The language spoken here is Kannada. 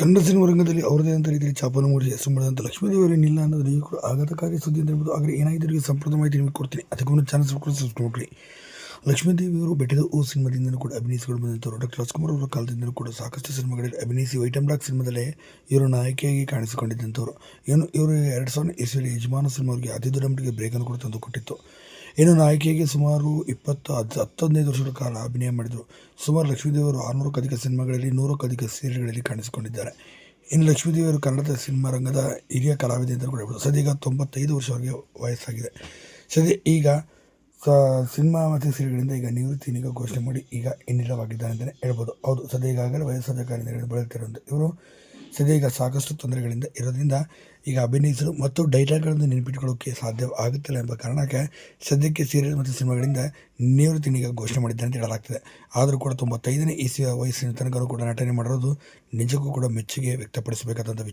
ಕನ್ನಡ ಸಿನಿಮಾ ರಂಗದಲ್ಲಿ ಅವರದೇ ಆದ ರೀತಿಯಲ್ಲಿ ಛಾಪನ್ನು ಮೂಡಿಸಿ ಹೆಸರು ಮಾಡಿದಂಥ ಲಕ್ಷ್ಮೀದೇವರೇ ನಿಲ್ಲ ಅನ್ನೋದು ಕೂಡ ಆಘಾತಕಾರಿ ಸುದ್ದಿ ಅಂತ ಹೇಳ್ಬೋದು. ಆದರೆ ಏನಾಗಿದೆ? ಸಂಪೂರ್ಣ ಮಾಹಿತಿ ನಿಮಗೆ ಕೊಡ್ತೀನಿ. ಅದಕ್ಕೊಂದು ಚಾನಲ್ ಸಬ್ಸ್ಕ್ರೈಬ್ ಮಾಡಿ ಲಕ್ಷ್ಮೀದೇವಿಯವರು ಬೆಟ್ಟದ ಓ ಸಿನಿಮಾದಿಂದಲೂ ಕೂಡ ಅಭಿನಯಿಸಿಕೊಂಡು ಬಂದಂಥವ್ರು ಡಾಕ್ಟರ್ ರಾಜ್ಕುಮಾರ್ ಅವರ ಕಾಲದಿಂದಲೂ ಕೂಡ ಸಾಕಷ್ಟು ಸಿನಿಮಾಗಳಲ್ಲಿ ಅಭಿನಯಿಸಿ ವೈಟಮ್ ಡಾಕ್ ಸಿನಿಮಾದಲ್ಲೇ ಇವರು ನಾಯಕಿಯಾಗಿ ಕಾಣಿಸಿಕೊಂಡಿದ್ದಂಥವ್ರು. ಏನು ಇವರು ಎರಡು ಸಾವಿರದ ಇಸ್ವಿಯಲ್ಲಿ ಯಜಮಾನ ಸಿನಿಮಾವರಿಗೆ ಅತಿ ದೊಡ್ಡ ಮಟ್ಟಿಗೆ ಬ್ರೇಕನ್ನು ಕೂಡ ತಂದು ಕೊಟ್ಟಿತ್ತು ಏನು ನಾಯಕಿಯಾಗಿ ಸುಮಾರು ಇಪ್ಪತ್ತು ಹತ್ತು ಹತ್ತು ಹದಿನೈದು ವರ್ಷಗಳ ಕಾಲ ಅಭಿನಯ ಮಾಡಿದರು. ಸುಮಾರು ಲಕ್ಷ್ಮೀದೇವರು ಆರುನೂರಕ್ಕೂ ಅಧಿಕ ಸಿನಿಮಾಗಳಲ್ಲಿ, ನೂರಕ್ಕೂ ಅಧಿಕ ಸೀರಿಯಲ್ಗಳಲ್ಲಿ ಕಾಣಿಸಿಕೊಂಡಿದ್ದಾರೆ. ಇನ್ನು ಲಕ್ಷ್ಮೀದೇವಿಯವರು ಕನ್ನಡದ ಸಿನಿಮಾ ರಂಗದ ಹಿರಿಯ ಕಲಾವಿದೆ ಅಂತ ಕೂಡ ಸದ್ಯ ಈಗ ತೊಂಬತ್ತೈದು ವರ್ಷವರೆಗೆ ವಯಸ್ಸಾಗಿದೆ. ಸದ್ಯ ಈಗ ಸ ಸಿನಿಮಾ ಮತ್ತು ಸೀರಿಯಲ್ಗಳಿಂದ ಈಗ ನಿವೃತ್ತಿ ನೀಗ ಘೋಷಣೆ ಮಾಡಿ ಈಗ ಇನ್ನಿಲ್ಲವಾಗಿದ್ದಾರೆ ಅಂತಲೇ ಹೇಳ್ಬೋದು. ಹೌದು, ಸದ್ಯ ಈಗಾಗಲೇ ವಯಸ್ಸಾದ ಕಾರಣದಿಂದ ಬಳಲ್ತಿರೋದು ಇವರು ಸದ್ಯ ಈಗ ಸಾಕಷ್ಟು ತೊಂದರೆಗಳಿಂದ ಇರೋದ್ರಿಂದ ಈಗ ಅಭಿನಯಿಸಲು ಮತ್ತು ಡೈಲಾಗ್ಗಳನ್ನು ನೆನಪಿಟ್ಕೊಳ್ಳೋಕ್ಕೆ ಸಾಧ್ಯ ಆಗುತ್ತಿಲ್ಲ ಎಂಬ ಕಾರಣಕ್ಕೆ ಸದ್ಯಕ್ಕೆ ಸೀರಿಯಲ್ ಮತ್ತು ಸಿನಿಮಾಗಳಿಂದ ನಿವೃತ್ತಿನೀಗ ಘೋಷಣೆ ಮಾಡಿದ್ದಾರೆ ಅಂತ ಹೇಳಲಾಗ್ತದೆ. ಆದರೂ ಕೂಡ ತೊಂಬತ್ತೈದನೇ ಇಸಿಯ ವಯಸ್ಸಿನ ತನಕ ಕೂಡ ನಟನೆ ಮಾಡಿರೋದು ನಿಜಕ್ಕೂ ಕೂಡ ಮೆಚ್ಚುಗೆ ವ್ಯಕ್ತಪಡಿಸಬೇಕಾದಂಥ ವಿಚಾರ.